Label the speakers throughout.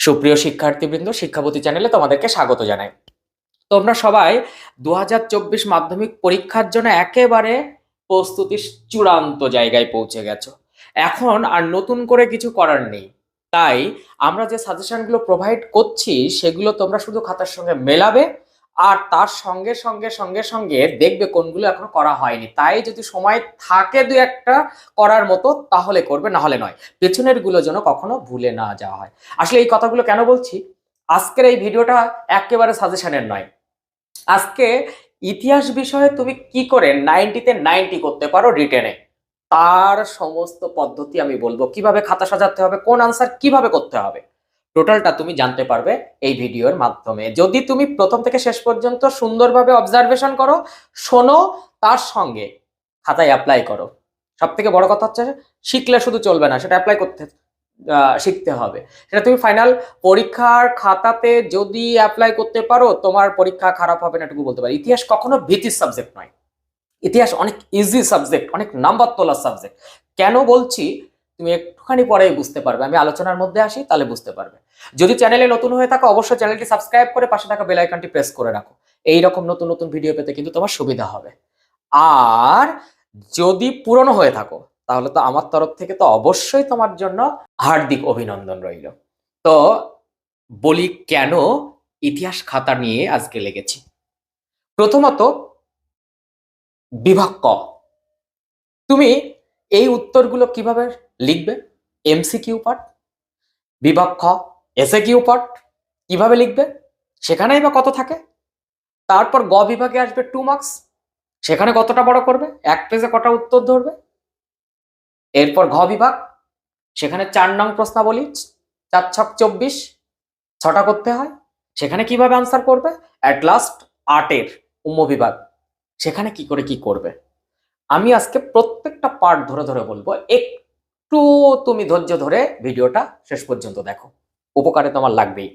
Speaker 1: সুপ্রিয় শিক্ষার্থীবৃন্দ শিক্ষাপতি চ্যানেলে তোমাদেরকে স্বাগত জানাই। তোমরা সবাই দু হাজার চব্বিশ মাধ্যমিক পরীক্ষার জন্য একেবারে প্রস্তুতির চূড়ান্ত জায়গায় পৌঁছে গেছো। এখন আর নতুন করে কিছু করার নেই। তাই আমরা যে সাজেশনগুলো প্রোভাইড করছি, সেগুলো তোমরা শুধু খাতার সঙ্গে মেলাবে আর তার সঙ্গে সঙ্গে সঙ্গে সঙ্গে দেখবে কোনগুলো এখনও করা হয়নি। তাই যদি সময় থাকে দু একটা করার মতো, তাহলে করবে না হলে নয়। পেছনেরগুলো যেন কখনো ভুলে না যাওয়া হয়। আসলে এই কথাগুলো কেন বলছি? আজকের এই ভিডিওটা একেবারে সাজেশনের নয়। আজকে ইতিহাস বিষয়ে তুমি কি করে নাইনটিতে নাইনটি করতে পারো রিটেনে তার সমস্ত পদ্ধতি আমি বলব। কীভাবে খাতা সাজাতে হবে? কোন আনসার কীভাবে করতে হবে? টোটালটা তুমি জানতে পারবে এই ভিডিওর মাধ্যমে। যদি তুমি প্রথম থেকে শেষ পর্যন্ত সুন্দরভাবে অবজারভেশন করো, শোনো, তার সঙ্গে খাতায় অ্যাপ্লাই করো। সব থেকে বড় কথা হচ্ছে, শিখলে শুধু চলবে না, সেটা অ্যাপ্লাই করতে শিখতে হবে। সেটা তুমি ফাইনাল পরীক্ষার খাতাতে যদি অ্যাপ্লাই করতে পারো, তোমার পরীক্ষা খারাপ হবে না, এটুকু বলতে পারি। ইতিহাস কখনো ভীতির সাবজেক্ট নয়। ইতিহাস অনেক ইজি সাবজেক্ট অনেক নাম্বার তোলার সাবজেক্ট কেন বলছি? তুমি একটুখানি পরেই বুঝতে পারবে। আমি আলোচনার মধ্যে আসি, তাহলে বুঝতে পারবে। যদি চ্যানেলে নতুন হয়ে থাকো, অবশ্যই চ্যানেলটি সাবস্ক্রাইব করে পাশে থাকা বেল আইকনটি প্রেস করে রাখো। এই রকম নতুন নতুন ভিডিও পেতে কিন্তু তোমার সুবিধা হবে। আর যদি পুরনো হয়ে থাকো, তাহলে তো আমার তরফ থেকে তো অবশ্যই তোমার জন্য হার্দিক অভিনন্দন রইল। তো বলি কেন ইতিহাস খাতা নিয়ে আজকে লেগেছি? প্রথমত বিভাগ ক তুমি এই উত্তরগুলো কীভাবে লিখবে? এমসিকিউ পার্ট বিভাগ খ এসএ কিউ পার্ট কীভাবে লিখবে? সেখানেই বা কত থাকে? তারপর গ বিভাগে আসবে টু মার্কস সেখানে কতটা বড় করবে? এক পেজে কটা উত্তর ধরবে? এরপর ঘ বিভাগ। সেখানে চার নং প্রশ্নাবলী, চার ছক চব্বিশ, ছটা করতে হয়। সেখানে কীভাবে আনসার করবে? অ্যাট লাস্ট আটের উম্ম বিভাগ। সেখানে কি করে কি করবে? আমি আজকে প্রত্যেকটা পার্ট ধরে ধরে বলব একটু তুমি ধৈর্য ধরে ভিডিওটা শেষ পর্যন্ত দেখো। উপকারে তোমার লাগবেই।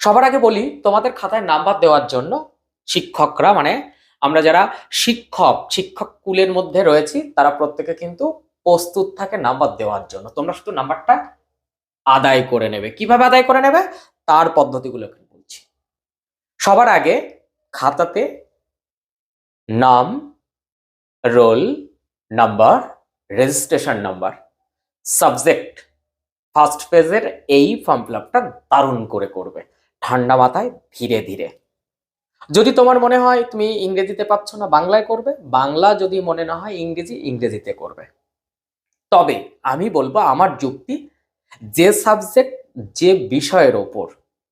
Speaker 1: সবার আগে বলি, তোমাদের খাতায় নাম্বার দেওয়ার জন্য শিক্ষকরা মানে আমরা যারা শিক্ষক শিক্ষক কুলের মধ্যে রয়েছি, তারা প্রত্যেকে কিন্তু প্রস্তুত থাকে নাম্বার দেওয়ার জন্য। তোমরা শুধু নাম্বারটা আদায় করে নেবে। কীভাবে আদায় করে নেবে? তার পদ্ধতিগুলো বলছি। সবার আগে খাতাতে নাম, roll number, registration number subject. First পেজের এই ফর্ম ফিল আপটা দারুণ করে করবে, ঠান্ডা মাথায় ধীরে ধীরে। যদি তোমার মনে হয় তুমি ইংরেজিতে পাচ্ছ না, বাংলায় করবে, বাংলা যদি মনে না হয় ইংরেজি ইংরেজিতে করবে। তবে আমি বলব আমার যুক্তি, যে সাবজেক্ট, যে বিষয়ের ওপর,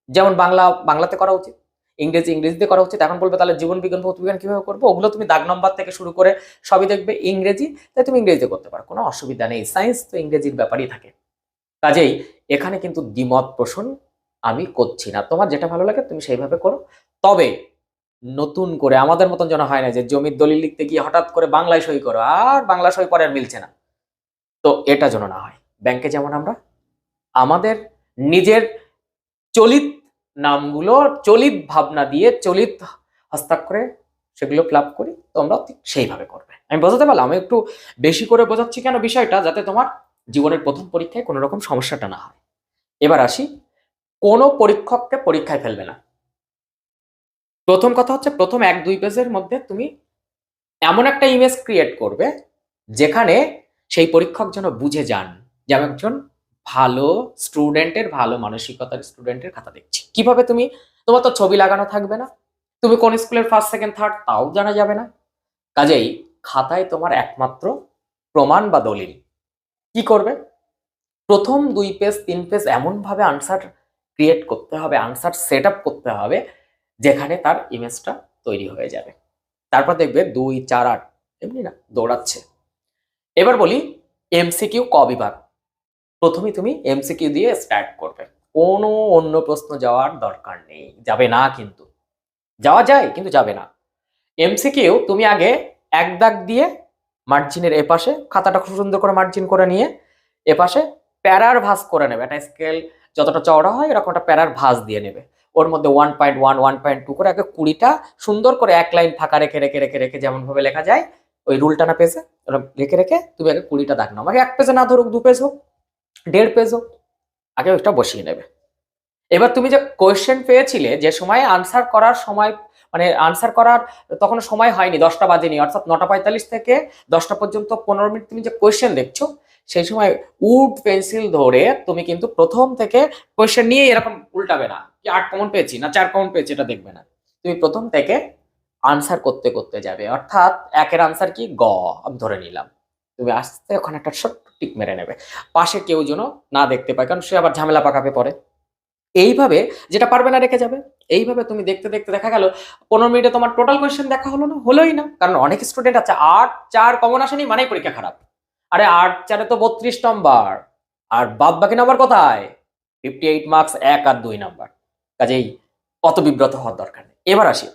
Speaker 1: যেমন বাংলা, বাংলাতে করা উচিত ইংরেজি ইংরেজিতে করা উচিত এখন বলবে তাহলে জীবন বিজ্ঞান ভৌত কীভাবে করব? ওগুলো তুমি দাগ নম্বর থেকে শুরু করে সবই দেখবে ইংরেজি, তাই তুমি ইংরেজিতে করতে পারো, কোনো অসুবিধা নেই সায়েন্স তো ইংরেজির ব্যাপারই থাকে। কাজেই এখানে কিন্তু দ্বিমত পোষণ আমি করছি না, তোমার যেটা ভালো লাগে তুমি সেইভাবে করো। তবে নতুন করে আমাদের মতন যেন হয় না যে জমির দলিল লিখতে গিয়ে হঠাৎ করে বাংলায় সই করো, আর বাংলা সই পরে আর মিলছে না। তো এটা যেন না হয়, ব্যাংকে যেমন আমরা, আমাদের নিজের চলিত নামগুলো চলিত ভাবনা দিয়ে চলিত হস্তাক্ষরে সেগুলো ফিল করি তোমরা ঠিক সেইভাবে করবে। আমি বোঝাতে পারলাম, আমি একটু বেশি করে বোঝাচ্ছি কেন বিষয়টা, যাতে তোমার জীবনের প্রথম পরীক্ষায় কোনো রকম সমস্যাটা না হয়। এবার আসি, কোনো পরীক্ষককে পরীক্ষায় ফেলবে না। প্রথম কথা হচ্ছে, প্রথম এক দুই পেজের মধ্যে তুমি এমন একটা ইমেজ ক্রিয়েট করবে, যেখানে সেই পরীক্ষক যেন বুঝে যান যে আমি একজন ভালো স্টুডেন্টের, ভালো মানসিকতার স্টুডেন্টের খাতা দেখছি। কীভাবে তুমি? তোমার তো ছবি লাগানো থাকবে না। তুমি কোন স্কুলের ফার্স্ট সেকেন্ড থার্ড তাও জানা যাবে না। কাজেই খাতায় তোমার একমাত্র প্রমাণ বা দলিল। কি করবে? প্রথম দুই পেজ তিন পেজ এমনভাবে আনসার ক্রিয়েট করতে হবে আনসার সেট করতে হবে, যেখানে তার ইমেজটা তৈরি হয়ে যাবে। তারপর দেখবে দুই, চার, আট, এমনি না, দৌড়াচ্ছে। এবার বলি এমসিকিউ ক বিভাগ প্রথমেই তুমি এমসিকিউ দিয়ে স্টার্ট করবে। কোনো অন্য প্রশ্ন যাওয়ার দরকার নেই। যাবে না কিন্তু। যাওয়া যায়, কিন্তু যাবে না। এমসিকিউ তুমি আগে এক দাগ দিয়ে মার্জিনের এপাশে খাতাটা খুব সুন্দর করে মার্জিন করে নিয়ে এপাশে প্যারার ভাঁজ করে নেবে। একটা স্কেল যতটা চওড়া হয়, এরকম একটা প্যারার ভাঁজ দিয়ে নেবে। ওর মধ্যে one point one one point two করে আগে কুড়িটা সুন্দর করে এক লাইন ফাঁকা রেখে রেখে রেখে রেখে যেমন ভাবে লেখা যায়, ওই রুলটা না পেজে ওরা রেখে রেখে তুমি আগে কুড়িটা দাগ নাও। আগে এক পেজে না ধরুক, দু পেজ হোক। দেড় পেজ হোক আগে ওইটা বসিয়ে নেবে। এবার তুমি যে কোয়েশ্চেন পেয়েছিলে, যে সময় আনসার করার সময় মানে আনসার করার তখন সময় হয়নি, দশটা বাজেনি, অর্থাৎ নটা পঁয়তাল্লিশ থেকে দশটা পর্যন্ত পনেরো মিনিট তুমি যে কোয়েশ্চেন দেখছ, সেই সময় উড পেন্সিল ধরে তুমি কিন্তু প্রথম থেকে কোয়েশ্চেন নিয়ে এরকম উল্টাবে না। কি আট কমন পেয়েছি না চার কমন পেয়েছি এটা দেখবে না। তুমি প্রথম থেকে আনসার করতে করতে যাবে, অর্থাৎ একের আনসার কি গ, আমি ধরে নিলাম। তুমি আসতে ওখানে একটা ছোট্ট টিক মেরে নেবে। পাশে কেউ যেন না দেখতে পায়, কারণ সে আবার ঝামেলা পাকাপে পড়ে। এইভাবে যেটা পারবে না রেখে যাবে। এইভাবে তুমি দেখতে দেখতে দেখা গেল, পনেরো মিনিটে তোমার টোটাল কোয়েশ্চেন দেখা হলো না, হলোই না। কারণ অনেক স্টুডেন্ট আছে, আট, চার কমন আসেনি, মানেই পরীক্ষা খারাপ। আরে আট, চারে তো বত্রিশ নম্বর আর বাদ বাকি নাম্বার কোথায়? ফিফটি এইট মার্কস এক আর দুই নাম্বার কাজেই অত বিব্রত হওয়ার দরকার নেই। এবার আসি।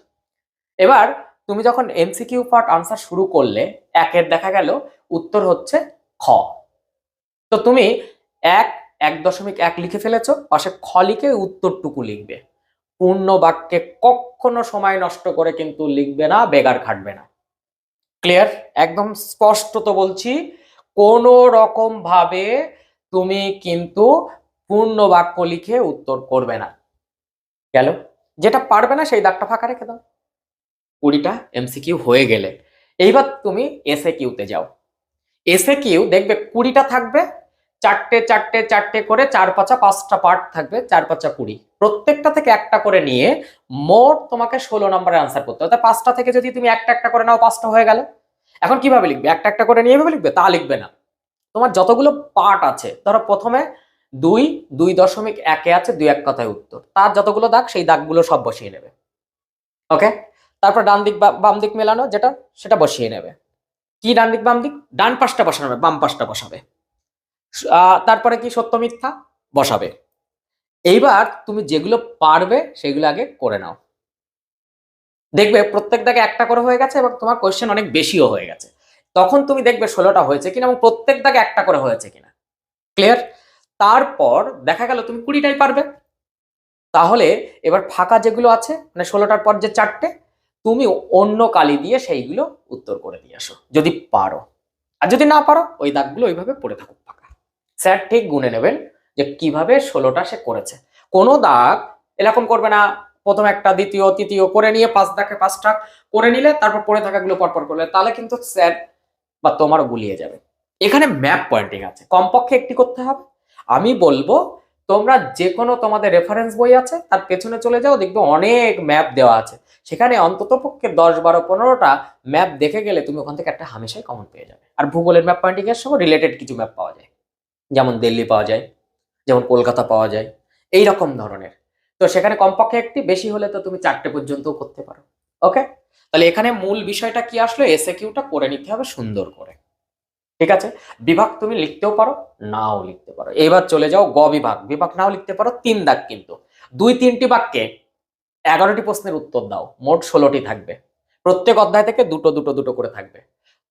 Speaker 1: এবার তুমি যখন এমসিকিউ পার্ট আনসার শুরু করলে, একের দেখা গেল, উত্তর হচ্ছে খ। তো তুমি এক এক দশমিক এক লিখে ফেলেছো, পাশে খ লিখে উত্তরটুকু লিখবে। পূর্ণ বাক্যে কখনো সময় নষ্ট করে কিন্তু লিখবে না, বেগার খাটবে না। ক্লিয়ার একদম স্পষ্ট তো বলছি। কোনো রকম ভাবে তুমি কিন্তু পূর্ণ বাক্য লিখে উত্তর করবে না। গেল? যেটা পারবে না, সেই দাগটা ফাঁকা রেখে দাও। কুড়িটা এমসিকিউ হয়ে গেলে। এইবার তুমি এসএ কিউতে যাও। এসএ কিউ দেখবে কুড়িটা থাকবে, চারটে চারটে চারটে করে চার পাঁচা পাঁচটা পার্ট থাকবে, চার পাঁচা কুড়ি। প্রত্যেকটা থেকে একটা করে নিয়ে মোট তোমাকে ষোলো নম্বরের আনসার করতে হবে। পাঁচটা থেকে যদি তুমি একটা একটা করে নাও, পাঁচটা হয়ে গেল। এখন কীভাবে লিখবে? একটা একটা করে নিয়ে এভাবে লিখবে? তা লিখবে না। তোমার যতগুলো পার্ট আছে, ধরো প্রথমে দুই দুই দশমিক একে আছে, দুই এক কথায় উত্তর। তার যতগুলো দাগ, সেই দাগগুলো সব বসিয়ে নেবে। ওকে তারপর ডান দিক বাম দিক মেলানো, যেটা সেটা বসিয়ে নেবে। কি ডান দিক বাম দিক? ডান পাশটা বসানো হবে বাম পাশটা বসাবে। তারপরে কি সত্য মিথ্যা? বসাবে। এইবার তুমি যেগুলো পারবে, সেগুলো আগে করে নাও। দেখবে প্রত্যেক দাগে একটা করে হয়ে গেছে, এবং তোমার কোয়েশ্চেন অনেক বেশিও হয়ে গেছে। তখন তুমি দেখবে ষোলোটা হয়েছে কিনা, এবং প্রত্যেক দাগে একটা করে হয়েছে কিনা। ক্লিয়ার তারপর দেখা গেল তুমি কুড়িটাই পারবে। তাহলে এবার ফাঁকা যেগুলো আছে মানে ষোলোটার পর যে চারটে তুমি অন্য কালি দিয়ে সেইগুলো উত্তর করে দিয়ে আসো, যদি পারো। আর যদি না পারো, ওই দাগগুলো ওইভাবে পড়ে থাকুক ফাঁকা। স্যার ঠিক গুনে নেবেন যে কীভাবে ষোলোটা সে করেছে। কোনো দাগ এরকম করবে না, প্রথম একটা, দ্বিতীয়, তৃতীয়, করে নিয়ে পাঁচ দাগে পাঁচটা করে নিলে, তারপর পড়ে থাকাগুলো পরপর করলে, তাহলে কিন্তু স্যার বা তোমারও গুলিয়ে যাবে। এখানে ম্যাপ পয়েন্টিং আছে। কমপক্ষে একটি করতে হবে। আমি বলব তোমরা যে কোনো তোমাদের রেফারেন্স বই আছে, তার পেছনে চলে যাও, দেখবে অনেক ম্যাপ দেওয়া আছে। সেখানে অন্তত পক্ষে দশ বারো পনেরোটা ম্যাপ দেখে গেলে তুমি ওখান থেকে একটা হামেশাই কমন পেয়ে যাবে। আর ভূগোলের ম্যাপ পয়েন্টিং এর সঙ্গে রিলেটেড কিছু ম্যাপ পাওয়া যায়। যেমন দিল্লি পাওয়া যায়, যেমন কলকাতা পাওয়া যায় এই রকম ধরনের। তো সেখানে কমপক্ষে একটি, বেশি হলে তো তুমি চারটে পর্যন্ত করতে পারো। ওকে তাহলে এখানে মূল বিষয়টা কি আসলো? এসএ কিউটা করে নিতে হবে সুন্দর করে। ঠিক আছে? বিভাগ তুমি লিখতেও পারো, নাও লিখতে পারো। এবার চলে যাও গ বিভাগ। বিভাগ নাও লিখতে পারো, তিন দাগ কিন্তু। দুই তিনটি বাক্যে এগারোটি প্রশ্নের উত্তর দাও, মোট ষোলোটি থাকবে। প্রত্যেক অধ্যায় থেকে দুটো দুটো দুটো করে থাকবে।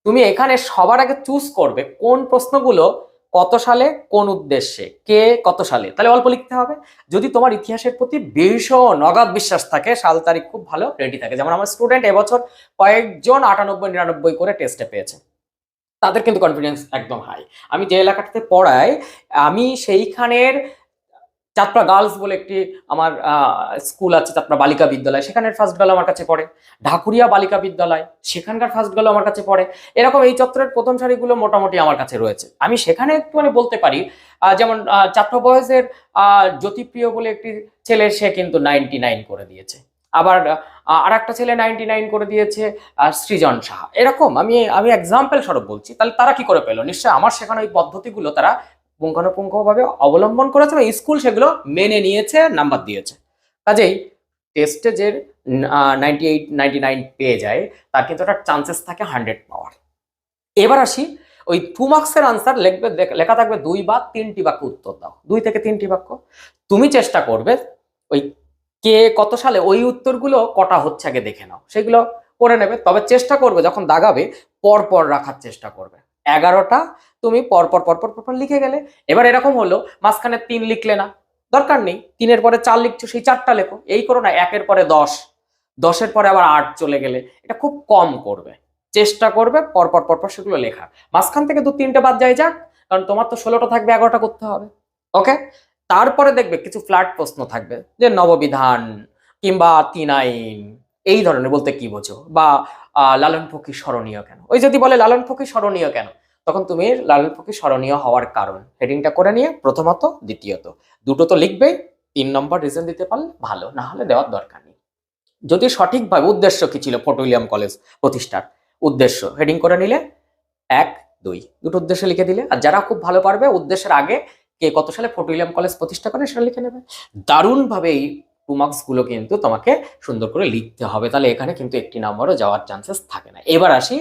Speaker 1: তুমি এখানে সবার আগে চুজ করবে কোন প্রশ্নগুলো কত সালে, কোন উদ্দেশ্যে, কে কত সালে। তাহলে অল্প লিখতে হবে। যদি তোমার ইতিহাসের প্রতি ভীষণ অগাধ বিশ্বাস থাকে, সাল তারিখ খুব ভালো রেডি থাকে। যেমন আমার স্টুডেন্ট এবছর কয়েকজন আটানব্বই, নিরানব্বই করে টেস্টে পেয়েছে। তাদের কিন্তু কনফিডেন্স একদম হাই আমি যে এলাকাটাতে পড়াই, আমি সেইখানের চাতরা গার্লস বলে একটি আমার স্কুল আছে চাতরা বালিকা বিদ্যালয়। সেখানের ফার্স্ট গার্ল আমার কাছে পড়ে। ঢাকুরিয়া বালিকা বিদ্যালয়, সেখানকার ফার্স্ট গার্ল আমার কাছে পড়ে। এরকম এই চত্বরের প্রথম সারিগুলো মোটামুটি আমার কাছে রয়েছে। আমি সেখানে একটুখানি বলতে পারি যেমন চাত্র বয়সের জ্যোতিপ্রিয় বলে একটি ছেলে, সে কিন্তু নাইনটি নাইন করে দিয়েছে। আবার আর একটা ছেলে নাইনটি নাইন করে দিয়েছে আহ, সৃজন সাহা। এরকম আমি আমি এক্সাম্পল স্বরূপ বলছি। তাহলে তারা কি করে পেল? নিশ্চয়ই আমার শেখানো এই পদ্ধতিগুলো তারা পুঙ্খানুপুঙ্খভাবে অবলম্বন করেছে এবং স্কুল সেগুলো মেনে নিয়েছে নাম্বার দিয়েছে। কাজেই টেস্টে যে নাইনটি এইট নাইন পেয়ে যায় তার কিন্তু একটা চান্সেস থাকে হান্ড্রেড পাওয়ার। এবার আসি ওই টু মার্কসের আনসার লিখবে লেখ- লেখা থাকবে দুই বা তিনটি বাক্য উত্তর দাও। দুই থেকে তিনটি বাক্য। তুমি চেষ্টা করবে ওই কে কত সালে ওই উত্তরগুলো কটা হচ্ছে আগে দেখে নাও। সেগুলো করে নেবে, তবে চেষ্টা করবে, যখন দাগাবে পর পর রাখার চেষ্টা করবে। এগারোটা তুমি পরপর পরপর পরপর লিখে গেলে। এবার এরকম হলো, মাঝখানে তিন লিখলে না, দরকার নেই। তিনের পরে চার লিখছো, সেই চারটা লেখো। এই করো না, একের পরে দশ। দশের পরে আবার আট চলে গেলে, এটা খুব কম করবে। চেষ্টা করবে, পরপর পরপর সেগুলো লেখা। মাঝখান থেকে দু তিনটে বাদ যায় যাক, কারণ তোমার তো ষোলোটা থাকবে, এগারোটা করতে হবে। ওকে তারপরে দেখবে কিছু ফ্ল্যাট প্রশ্ন থাকবে, যে নববিধান কিংবা তিন আইন এই ধরনের বলতে কি বোঝো? বা লালন ফকির স্মরণীয় কেন? ওই যদি বলে লালন ফকির স্মরণীয় কেন? তখন তুমি লালন ফকির স্মরণীয় হওয়ার কারণ হেডিংটা করে নিয়ে প্রথমত, দ্বিতীয়ত, দুটো তো লিখবে তিন নম্বর রিজন দিতে পারলে ভালো, না হলে দেওয়ার দরকার নেই। যদি সঠিকভাবে উদ্দেশ্য কি ছিল পটুলিয়াম কলেজ প্রতিষ্ঠার? উদ্দেশ্য হেডিং করে নিলে, এক, দুই, দুটো উদ্দেশ্য লিখে দিলে, আর যারা খুব ভালো পারবে, উদ্দেশ্যের আগে কে কত সালে ফটোইলিয়াম কলেজ প্রতিষ্ঠা করে সেটা লিখে নেবে। দারুণভাবে এই টু মার্কসগুলো কিন্তু তোমাকে সুন্দর করে লিখতে হবে। তাহলে এখানে কিন্তু একটি নম্বরও যাওয়ার চান্সেস থাকে না। এবার আসি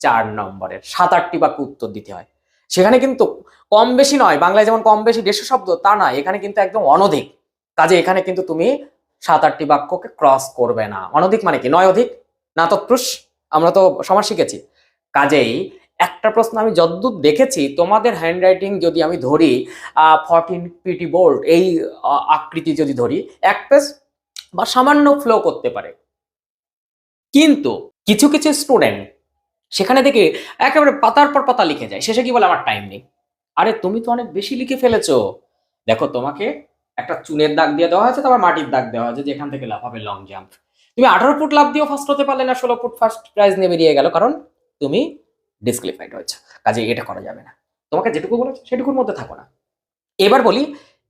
Speaker 1: চার নম্বরের, সাত আটটি বাক্য উত্তর দিতে হয়। সেখানে কিন্তু কম বেশি নয়, বাংলায় যেমন কম বেশি দেড়শো শব্দ, তা নয়, এখানে কিন্তু একদম অনধিক। কাজে এখানে কিন্তু তুমি সাত আটটি বাক্যকে ক্রস করবে না। অনধিক মানে কি? নয় অধিক? না তৎপুরুষ আমরা তো সমাজ শিখেছি। কাজেই একটা প্রশ্ন আমি যদ্দূর দেখেছি, তোমাদের হ্যান্ডরাইটিং যদি আমি ধরি ফর্টিন পিটি বোর্ড এই আকৃতি যদি ধরি, এক পেজ বা সামান্য ফ্লো করতে পারে। কিন্তু কিছু কিছু স্টুডেন্ট সেখানে দেখে একেবারে পাতার পর পাতা লিখে যায়, শেষে কি বলে, আমার টাইম নেই। আরে, তুমি তো অনেক বেশি লিখে ফেলেছো। দেখো, তোমাকে একটা চুনের দাগ দিয়ে দেওয়া হয়েছে, তারপর মাটির দাগ দেওয়া হয়েছে যেখান থেকে লাভ হবে লং জাম্প তুমি আঠারো ফুট লাভ দিয়েও ফার্স্ট হতে পারলে না, ষোলো ফুট ফার্স্ট প্রাইজ নিয়ে বেরিয়ে গেল, কারণ তুমি ডিসক্লিফাইড হয়েছে। কাজে এটা করা যাবে না। তোমাকে যেটুকু বলেছে সেটুকুর মধ্যে থাকো না। এবার বলি,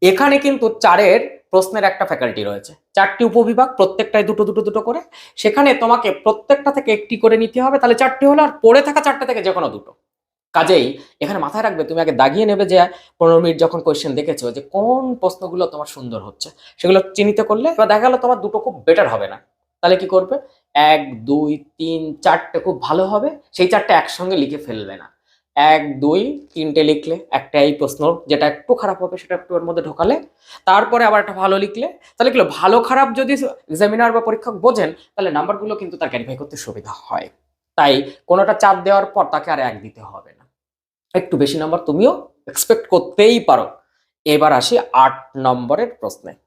Speaker 1: এখানে কিন্তু চারের প্রশ্নের একটা ফ্যাকাল্টি রয়েছে। চারটি উপবিভাগ, প্রত্যেকটায় দুটো দুটো দুটো করে। সেখানে তোমাকে প্রত্যেকটা থেকে একটি করে নিতে হবে। তাহলে চারটি হলো আর পড়ে থাকা চারটে থেকে যে কোনো দুটো। কাজেই এখানে মাথায় রাখবে, তুমি আগে দাগিয়ে নেবে যে পনেরো মিনিট যখন কোয়েশ্চেন দেখেছ যে কোন প্রশ্নগুলো তোমার সুন্দর হচ্ছে, সেগুলো চিহ্নিত করলে এবার দেখা গেলো তোমার দুটো খুব বেটার হবে না। তাহলে কি করবে? এক, দুই, তিন, চারটে খুব ভালো হবে। সেই চারটে একসঙ্গে লিখে ফেলবে না। এক, দুই, তিনটে লিখলে একটা এই প্রশ্ন যেটা একটু খারাপ হবে সেটা একটু ওর মধ্যে ঢোকালে। তারপরে আবার একটা ভালো লিখলে, তাহলে কি? ভালো খারাপ যদি এক্সামিনার বা পরীক্ষক বোঝেন, তাহলে নাম্বারগুলো কিন্তু তার ক্যারিফাই করতে সুবিধা হয়। তাই কোনোটা চাপ দেওয়ার পর তাকে আর এক দিতে হবে না। একটু বেশি নাম্বার তুমিও এক্সপেক্ট করতেই পারো। এবার আসি আট নম্বরের প্রশ্নে।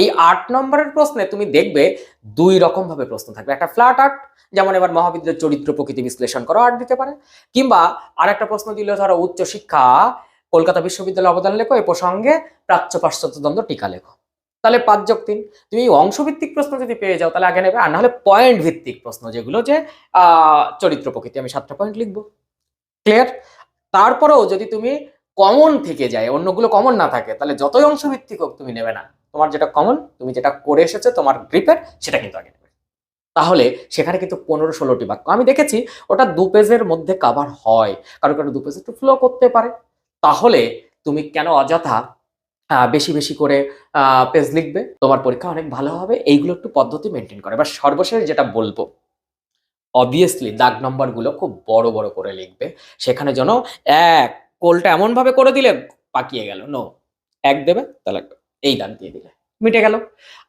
Speaker 1: এই আট নম্বরের প্রশ্নে তুমি দেখবে দুই রকম ভাবে প্রশ্ন থাকবে। একটা ফ্ল্যাট আর্ট যেমন এবার মহাবিদ্যালয়ের চরিত্র প্রকৃতি বিশ্লেষণ করো আর্ট দিতে পারে। কিংবা আর একটা প্রশ্ন দিলে, ধরো উচ্চশিক্ষা কলকাতা বিশ্ববিদ্যালয় অবদান লেখো এই প্রসঙ্গে প্রাচ্য পাশ্চাত্য দ্বন্দ্ব টিকা লেখো। তাহলে পাঁচ যোগ তিন। তুমি অংশভিত্তিক প্রশ্ন যদি পেয়ে যাও, তাহলে আগে নেবে। আর নাহলে পয়েন্ট ভিত্তিক প্রশ্ন, যেগুলো যে চরিত্র প্রকৃতি, আমি সাতটা পয়েন্ট লিখব। ক্লিয়ার তারপরেও যদি তুমি কমন থেকে যায়, অন্যগুলো কমন না থাকে, তাহলে যতই অংশভিত্তিক হোক, তুমি নেবে না। তোমার যেটা কমন তুমি যেটা করে এসেছ, তোমার গ্রিপের সেটা কিন্তু আগে নেবে। তাহলে সেখানে কিন্তু পনেরো ষোলোটি বাক্য। আমি দেখেছি, ওটা দু পেজের মধ্যে কাভার হয়। কারণ কারও দু পেজ একটু ফ্লো করতে পারে। তাহলে তুমি কেন অযথা বেশি বেশি করে পেজ লিখবে? তোমার পরীক্ষা অনেক ভালো হবে। এইগুলো একটু পদ্ধতি মেনটেন করে। এবার সর্বশেষ যেটা বলব অবভিয়াসলি দাগ নম্বরগুলো খুব বড় বড় করে লিখবে। সেখানে যেন এক কোলটা এমন ভাবে করে দিলে পাকিয়ে গেল। নো এক দেবে, তাহলে এই দাগ দিয়ে দিলে। মিটে গেল।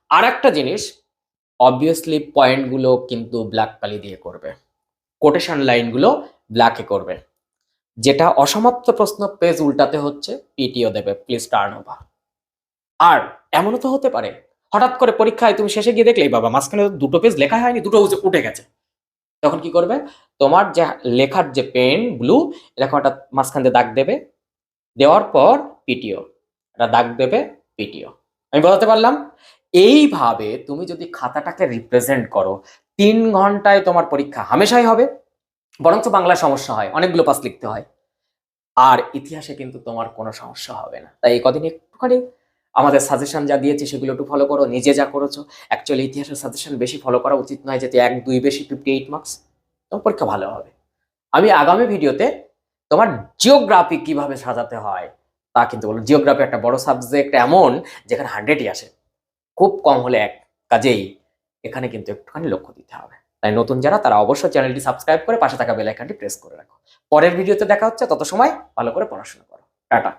Speaker 1: আর একটা জিনিস অবভিয়াসলি পয়েন্টগুলো কিন্তু ব্ল্যাক কালি দিয়ে করবে। কোটেশন লাইনগুলো ব্ল্যাকে করবে। যেটা অসমাপ্ত প্রশ্ন পেজ উল্টাতে হচ্ছে পিটিও দেবে প্লিজ টার্ন ওভার আর এমনও তো হতে পারে, হঠাৎ করে পরীক্ষায় তুমি শেষে গিয়ে দেখলে বাবা, মাঝখানে দুটো পেজ লেখা হয়নি, দুটো উঠে- গেছে। তখন কি করবে? তোমার যে লেখার যে পেন ব্লু এরকম একটা মাঝখান দিয়ে দাগ দেবে। দেওয়ার পর পিটিও এটা দাগ দেবে পিটিও আমি বোঝাতে পারলাম? এইভাবে তুমি যদি খাতাটাকে রিপ্রেজেন্ট করো, তিন ঘন্টায় তোমার পরীক্ষা হামেশাই হবে, বরঞ্চ বাংলা সমস্যা হয়, অনেকগুলো পাস লিখতে হয়। আর ইতিহাসে কিন্তু তোমার কোনো সমস্যা হবে না। তাই এই কদিন একটুখানি আমাদের সাজেশন যা দিয়েছি সেগুলো একটু ফলো করো, নিজে যা করেছ। অ্যাকচুয়ালি ইতিহাসের সাজেশন বেশি ফলো করা উচিত নয়, যেতে এক, দুই বেশি ফিফটি এইট মার্কস তোমার পরীক্ষা ভালো হবে। আমি আগামী ভিডিওতে তোমার জিওগ্রাফি কীভাবে সাজাতে হয় তা কিন্তু বলুন। জিওগ্রাফি একটা বড় সাবজেক্ট এমন যেখানে হান্ড্রেডই আসে। খুব কম হলে এক কাজেই এখানে কিন্তু একটুখানি লক্ষ্য দিতে হবে। তাই নতুন যারা, তারা অবশ্যই চ্যানেলটি সাবস্ক্রাইব করে পাশে থাকা বেলাইকানটি প্রেস করে রাখো। পরের ভিডিওতে দেখা হচ্ছে, তত সময় ভালো করে পড়াশোনা করো। টাটা।